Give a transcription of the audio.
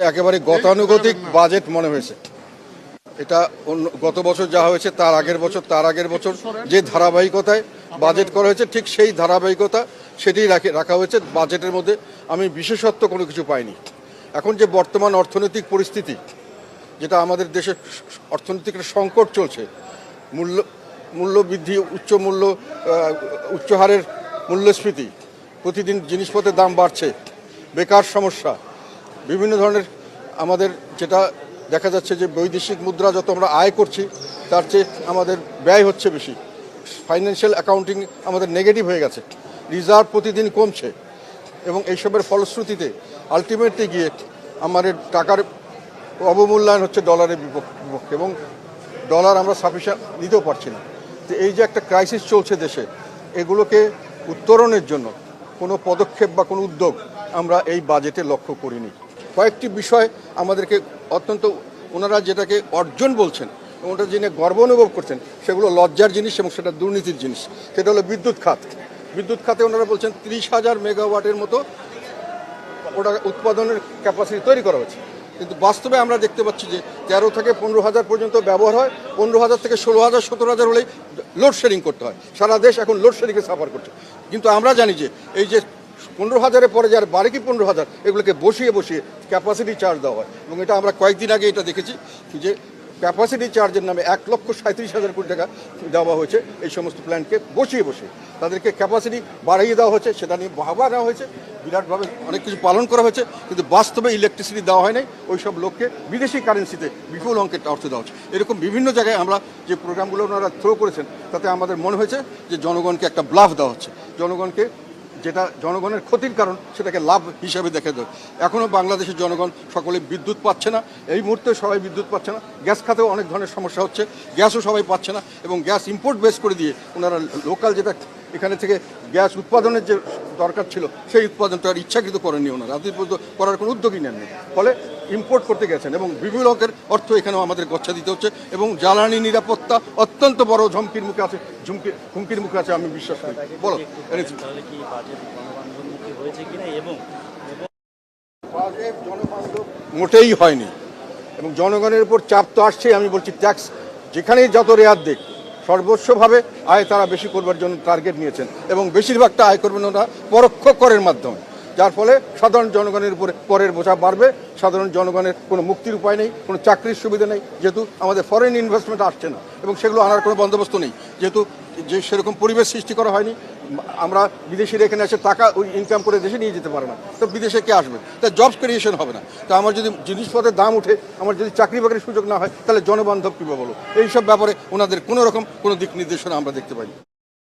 একেবারে গতানুগতিক বাজেট মনে হয়েছে। এটা অন্য গত বছর যা হয়েছে, তার আগের বছর, তার আগের বছর যে ধারাবাহিকতায় বাজেট করা হয়েছে, ঠিক সেই ধারাবাহিকতা সেটি রাখে- হয়েছে। বাজেটের মধ্যে আমি বিশেষত্ব কোনো কিছু পাইনি। এখন যে বর্তমান অর্থনৈতিক পরিস্থিতি, যেটা আমাদের দেশে অর্থনৈতিক সংকট চলছে, মূল্য মূল্য বৃদ্ধি উচ্চ মূল্য উচ্চ হারের মূল্যস্ফীতি, প্রতিদিন জিনিসপত্রের দাম বাড়ছে, বেকার সমস্যা বিভিন্ন ধরনের আমাদের যেটা দেখা যাচ্ছে যে বৈদেশিক মুদ্রা যত আমরা আয় করছি, তার চেয়ে আমাদের ব্যয় হচ্ছে বেশি। ফাইন্যান্সিয়াল অ্যাকাউন্টিং আমাদের নেগেটিভ হয়ে গেছে। রিজার্ভ প্রতিদিন কমছে এবং এইসবের ফলশ্রুতিতে আলটিমেটলি গিয়ে আমাদের টাকার অবমূল্যায়ন হচ্ছে ডলারের বিপক্ষে এবং ডলার আমরা সাফিসিয়েন্ট নিতেও পারছি না। তো এই যে একটা ক্রাইসিস চলছে দেশে, এগুলোকে উত্তরণের জন্য কোনো পদক্ষেপ বা কোনো উদ্যোগ আমরা এই বাজেটে লক্ষ্য করিনি। কয়েকটি বিষয় আমাদেরকে অত্যন্ত ওনারা যেটাকে অর্জন বলছেন, ওটা জেনে গর্ব অনুভব করছেন, সেগুলো লজ্জার জিনিস এবং সেটা দুর্নীতির জিনিস। সেটা হলো বিদ্যুৎ খাত। বিদ্যুৎ খাতে ওনারা বলছেন তিরিশ হাজার মেগাওয়াটের মতো ওটা উৎপাদনের ক্যাপাসিটি তৈরি করা হয়েছে। কিন্তু বাস্তবে আমরা দেখতে পাচ্ছি যে তেরো থেকে পনেরো হাজার পর্যন্ত ব্যবহার হয়, পনেরো হাজার থেকে ষোলো হাজার, সতেরো হাজার হলেই লোডশেডিং করতে হয়। সারা দেশ এখন লোডশেডিংয়ে সাফার করছে। কিন্তু আমরা জানি যে এই যে পনেরো হাজারের পরে যার বাড়ি কি পনেরো হাজার? এগুলোকে বসিয়ে বসিয়ে ক্যাপাসিটি চার্জ দেওয়া হয়। এবং এটা আমরা কয়েকদিন আগে এটা দেখেছি যে ক্যাপাসিটি চার্জের নামে এক লক্ষ সাঁত্রিশ হাজার কোটি টাকা দেওয়া হয়েছে এই সমস্ত প্ল্যান্টকে বসিয়ে বসে তাদেরকে ক্যাপাসিটি বাড়িয়ে দেওয়া হয়েছে, সেটা নিয়ে বাহবা নেওয়া হয়েছে। বিরাটভাবে অনেক কিছু পালন করা হয়েছে, কিন্তু বাস্তবে ইলেকট্রিসিটি দেওয়া হয় নাই। ওই সব লোককে বিদেশি কারেন্সিতে বিপুল অঙ্কের অর্থ দেওয়া হচ্ছে। এরকম বিভিন্ন জায়গায় আমরা যে প্রোগ্রামগুলো ওনারা থ্রো করেছেন, তাতে আমাদের মনে হয়েছে যে জনগণকে একটা ব্লাফ দেওয়া হচ্ছে। জনগণকে যেটা জনগণের ক্ষতির কারণ, সেটাকে লাভ হিসাবে দেখে দেয়। এখনও বাংলাদেশের জনগণ সকলে বিদ্যুৎ পাচ্ছে না। এই মুহূর্তে সবাই বিদ্যুৎ পাচ্ছে না। গ্যাস খাতেও অনেক ধরনের সমস্যা হচ্ছে। গ্যাসও সবাই পাচ্ছে না এবং গ্যাস ইম্পোর্ট বেস করে দিয়ে ওনারা লোকাল যেটা এখানে থেকে গ্যাস উৎপাদনের যে দরকার ছিল সেই উৎপাদনটা আর ইচ্ছাকৃত করেননি ওনারা। পর্যন্ত করার কোনো উদ্যোগই নেননি। ফলে ইম্পোর্ট করতে গেছেন এবং বিভিন্ন অঙ্কের অর্থ এখানেও আমাদের গচ্ছা দিতে হচ্ছে এবং জ্বালানি নিরাপত্তা অত্যন্ত বড় ঝমকির মুখে আছে ঝুমকি হুমকির মুখে আছে আমি বিশ্বাস করি। বলো মোটেই হয়নি। এবং জনগণের উপর চাপ তো আসছেই আমি বলছি ট্যাক্স যেখানেই যত রেয়াত দিক সর্বস্বভাবে আয় তারা বেশি করবার জন্য টার্গেট নিয়েছেন এবং বেশিরভাগটা আয় করবেন ওরা পরোক্ষ করের মাধ্যমে। যার ফলে সাধারণ জনগণের উপরে করের বোঝা বাড়বে, সাধারণ জনগণের কোনো মুক্তির উপায় নেই, কোনো চাকরির সুবিধা নেই, যেহেতু আমাদের ফরেন ইনভেস্টমেন্ট আসছে না এবং সেগুলো আনার কোনো বন্দোবস্ত নেই। যেহেতু যে সেরকম পরিবেশ সৃষ্টি করা হয়নি, আমরা বিদেশিরা এখানে এসে টাকা ওই ইনকাম করে দেশে নিয়ে যেতে পারে না। তো বিদেশে কে আসবে? তা জব ক্রিয়েশন হবে না। তা আমার যদি জিনিসপত্রের দাম উঠে, আমার যদি চাকরি বাকরির সুযোগ না হয়, তাহলে জনবান্ধব কীভাবে বলো এইসব ব্যাপারে ওনাদের কোনো রকম কোনো দিক নির্দেশনা আমরা দেখতে পাই